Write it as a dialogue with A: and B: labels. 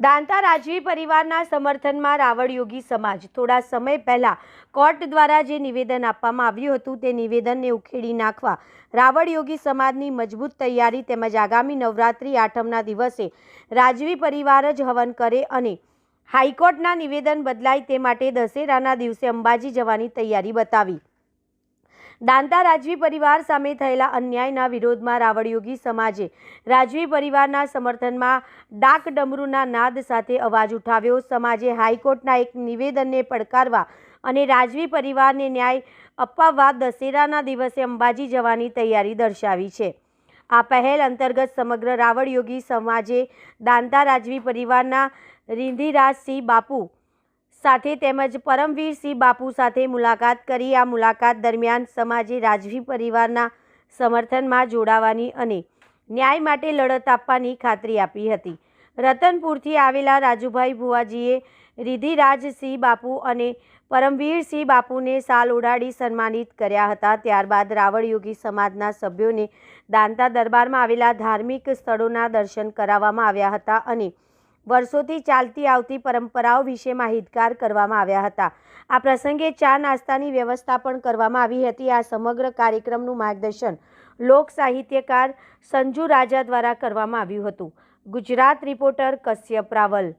A: દાંતા રાજવી પરિવારના સમર્થનમાં રાવળ યોગી સમાજ થોડા સમય પહેલા કોર્ટ દ્વારા જે નિવેદન આપવામાં આવ્યું હતું તે નિવેદનને ઉખેડી નાખવા રાવળ યોગી સમાજની મજબૂત તૈયારી તેમજ આગામી નવરાત્રિ આઠમના દિવસે રાજવી પરિવાર જ હવન કરે અને હાઈકોર્ટના નિવેદન બદલાય તે માટે દશેરાના દિવસે અંબાજી જવાની તૈયારી બતાવી. દાંતા રાજવી પરિવાર સામે થયેલા અન્યાયના વિરોધમાં રાવળયોગી સમાજે રાજવી પરિવારના સમર્થનમાં ડાક ડમરૂના નાદ સાથે અવાજ ઉઠાવ્યો. સમાજે હાઈકોર્ટના એક નિવેદનને પડકારવા અને રાજવી પરિવારને ન્યાય અપાવવા દશેરાના દિવસે અંબાજી જવાની તૈયારી દર્શાવી છે. આ પહેલ અંતર્ગત સમગ્ર રાવળયોગી સમાજે દાંતા રાજવી પરિવારના રિંધિરાજસિંહ બાપુ સાથે તેમજ પરમવીરસિંહ બાપુ સાથે મુલાકાત કરી આ મુલાકાત દરમિયાન સમાજે રાજવી પરિવારના સમર્થનમાં જોડાવાની અને ન્યાય માટે લડત આપવાની ખાતરી આપી હતી. રતનપુરથી આવેલા રાજુભાઈ ભુવાજીએ રિધિરાજસિંહ બાપુ અને પરમવીરસિંહ બાપુને સાલ ઉડાડી સન્માનિત કર્યા હતા. ત્યારબાદ રાવળયોગી સમાજના સભ્યોને દાંતા દરબારમાં આવેલા ધાર્મિક સ્થળોના દર્શન કરાવવામાં આવ્યા હતા અને વર્ષોથી ચાલતી આવતી પરંપરાઓ વિશે માહિતગાર કરવામાં આવ્યા હતા. આ પ્રસંગે ચા નાસ્તાની વ્યવસ્થા પણ કરવામાં આવી હતી. આ સમગ્ર કાર્યક્રમનું માર્ગદર્શન લોક સાહિત્યકાર સંજુ રાજા દ્વારા કરવામાં આવ્યું હતું. ગુજરાત રિપોર્ટર કશ્યપ રાવલ.